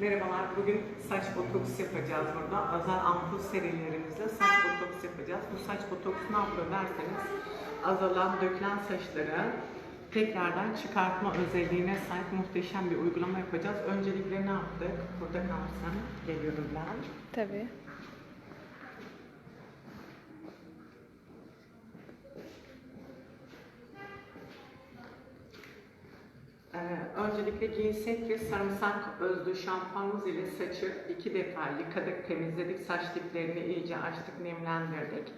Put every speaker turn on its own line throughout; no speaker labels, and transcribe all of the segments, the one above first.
Merhabalar, bugün saç botoks yapacağız burada. Özel ampul serilerimizle saç botoks yapacağız. Bu saç botoks ne yapıyor derseniz azalan, dökülen saçları tekrardan çıkartma özelliğine sahip muhteşem bir uygulama yapacağız. Öncelikle ne yaptık? Burada kalsın. Geliyorum ben.
Tabii.
Ee, öncelikle ginsek ve sarımsak özlü şampuanımız ile saçı iki defa yıkadık, temizledik. Saç diplerini iyice açtık, nemlendirdik.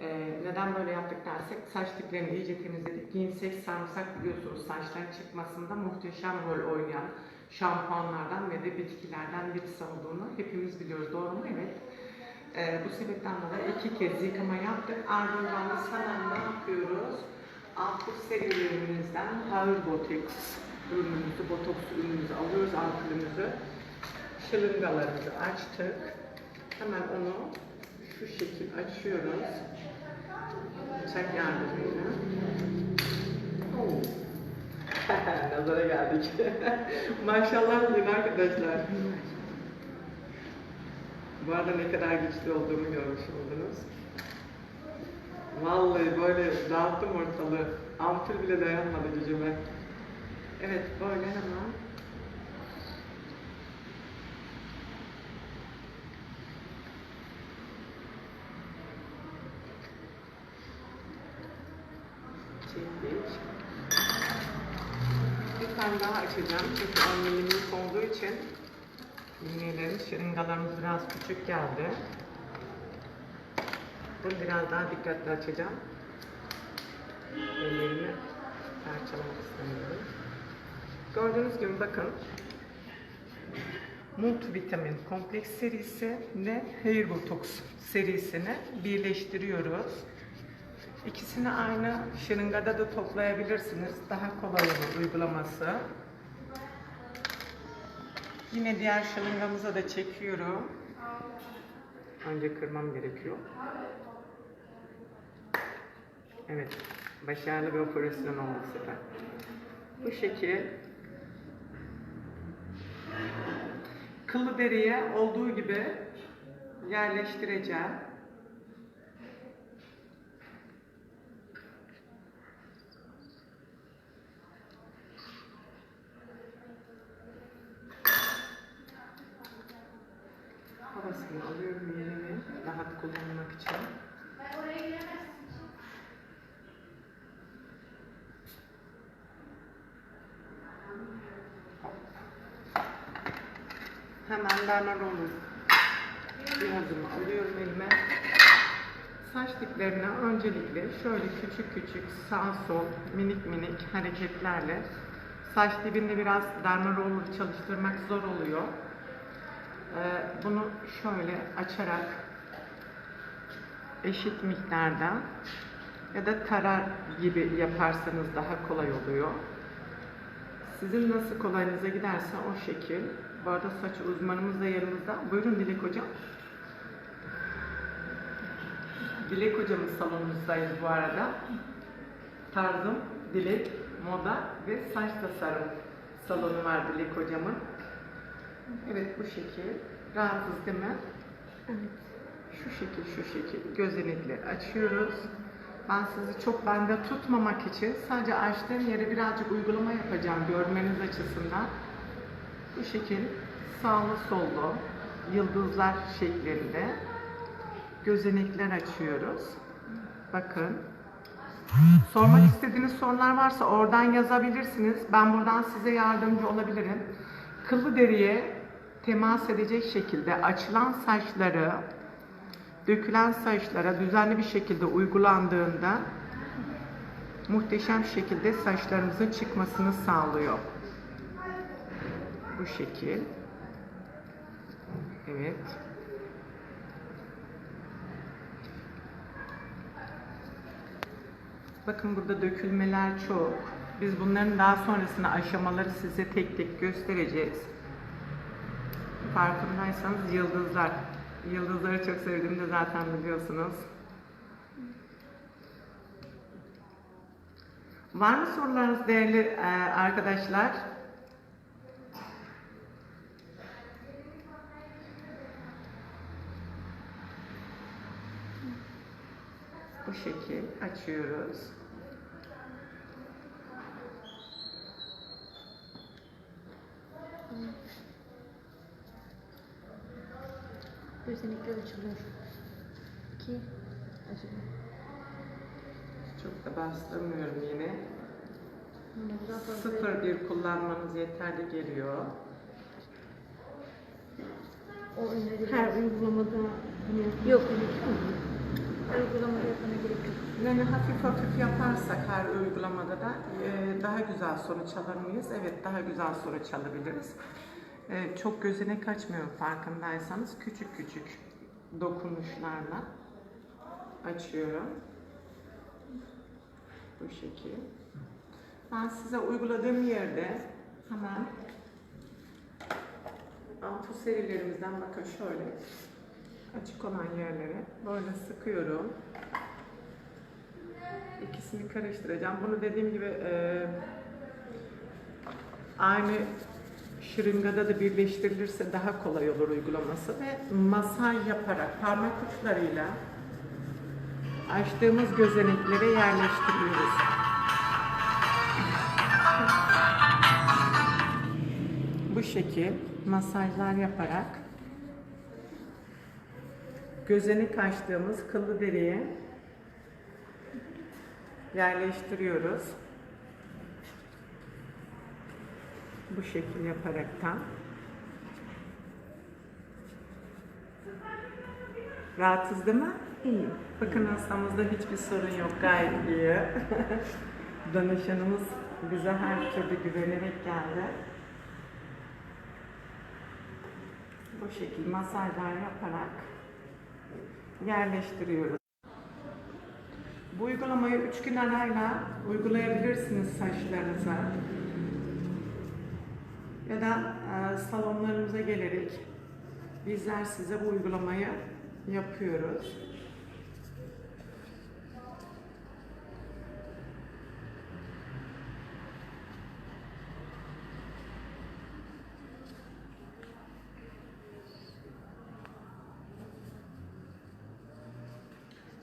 Ee, neden böyle yaptık dersek saç diplerini iyice temizledik. Ginsek, sarımsak biliyorsunuz saçların çıkmasında muhteşem rol oynayan şampuanlardan ve de bitkilerden birisi olduğunu hepimiz biliyoruz. Doğru mu? Evet. Ee, bu sebepten dolayı iki kez yıkama yaptık. Ardından da sana ne yapıyoruz? Ampul serilerimizden Power Botox ürünümüzü, botoks ürünümüzü alıyoruz ampulümüzü. Şırıngalarımızı açtık. Hemen onu şu şekil açıyoruz. Bıçak yardımıyla. Oo. Nazara geldik. Maşallah deyin arkadaşlar. Bu arada ne kadar güçlü olduğumu görmüş oldunuz. Vallahi böyle dağıttım ortalığı. Ampul bile dayanmadı gücüme. Evet böyle hemen. Çektik. Bir tane daha açacağım çünkü 10 milimlik olduğu için iğnelerin şırıngalarımız biraz küçük geldi. Bunu biraz daha dikkatli açacağım. Ellerimi parçalamak istemiyorum. Gördüğünüz gibi bakın. Multivitamin kompleks serisi ve Hair Botox serisini birleştiriyoruz. İkisini aynı şırıngada da toplayabilirsiniz. Daha kolay olur uygulaması. Yine diğer şırıngamıza da çekiyorum. Önce kırmam gerekiyor. Evet, başarılı bir operasyon oldu bu sefer. Bu şekil kıllı deriye olduğu gibi yerleştireceğim. Hemen dermarolur cihazımı alıyorum elime. Saç diplerine öncelikle şöyle küçük küçük sağ sol minik minik hareketlerle saç dibinde biraz dermarolur çalıştırmak zor oluyor. Ee, bunu şöyle açarak eşit miktarda ya da tarar gibi yaparsanız daha kolay oluyor. Sizin nasıl kolayınıza giderse o şekil. Bu arada saç uzmanımız da yanımızda. Buyurun Dilek Hocam. Dilek Hocamın salonumuzdayız bu arada. Tarzım, Dilek, Moda ve Saç Tasarım salonu var Dilek Hocamın. Evet bu şekil. Rahatız değil mi? Şu şekil şu şekil gözenekli açıyoruz. Ben sizi çok bende tutmamak için sadece açtığım yere birazcık uygulama yapacağım görmeniz açısından. Bu şekil sağlı sollu yıldızlar şeklinde gözenekler açıyoruz. Bakın. Sormak istediğiniz sorular varsa oradan yazabilirsiniz. Ben buradan size yardımcı olabilirim. Kıllı deriye temas edecek şekilde açılan saçları dökülen saçlara düzenli bir şekilde uygulandığında muhteşem şekilde saçlarımızın çıkmasını sağlıyor. Bu şekil. Evet. Bakın burada dökülmeler çok. Biz bunların daha sonrasında aşamaları size tek tek göstereceğiz. Farkındaysanız yıldızlar. Yıldızları çok sevdiğimi de zaten biliyorsunuz. Var mı sorularınız değerli e, arkadaşlar? Bu şekil açıyoruz.
Gözenekler açılıyor. İki açılıyor.
Çok da bastırmıyorum yine. Sıfır bir kullanmanız yeterli geliyor.
O
Her uygulamada
Yok. Her uygulamada.
Yani hafif hafif yaparsak her uygulamada da e, daha güzel sonuç alır mıyız? Evet daha güzel sonuç alabiliriz. E, çok gözüne kaçmıyor farkındaysanız küçük küçük dokunuşlarla açıyorum. Bu şekil. Ben size uyguladığım yerde hemen ampul serilerimizden bakın şöyle açık olan yerlere böyle sıkıyorum. İkisini karıştıracağım. Bunu dediğim gibi e, aynı şırıngada da birleştirilirse daha kolay olur uygulaması ve masaj yaparak parmak uçlarıyla açtığımız gözeneklere yerleştiriyoruz. Bu şekil masajlar yaparak gözenek açtığımız kıllı deriye yerleştiriyoruz. Bu şekil yaparaktan. Rahatsız değil mi? İyi. Bakın hastamızda hiçbir sorun yok. Gayet iyi. Danışanımız bize her türlü güvenerek geldi. Bu şekil masajlar yaparak yerleştiriyoruz. Bu uygulamayı 3 gün arayla uygulayabilirsiniz saçlarınıza. Ya da e, salonlarımıza gelerek bizler size bu uygulamayı yapıyoruz.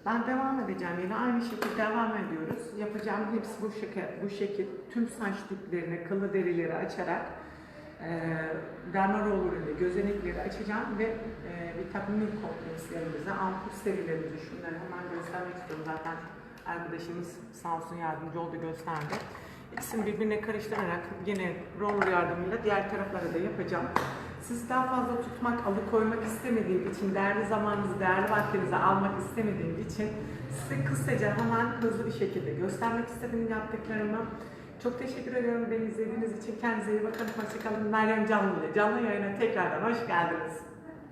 Ben devam edeceğim yine aynı şekilde devam ediyoruz. Yapacağım hepsi bu şekil, bu şekil tüm saç diplerini, kılı derileri açarak e, derma rollerini, gözenekleri açacağım ve e, vitamin komplekslerimizi, ampul serilerimizi şunları hemen göstermek istiyorum. Zaten arkadaşımız sağ olsun yardımcı oldu gösterdi. İkisini birbirine karıştırarak yine roller yardımıyla diğer tarafları da yapacağım. Sizi daha fazla tutmak, alıkoymak istemediğim için, değerli zamanınızı, değerli vaktinizi almak istemediğim için size kısaca hemen hızlı bir şekilde göstermek istedim yaptıklarımı. Çok teşekkür ediyorum beni izlediğiniz için. Kendinize iyi bakın. Hoşçakalın. Meryem Canlı ile canlı yayına tekrardan hoş geldiniz.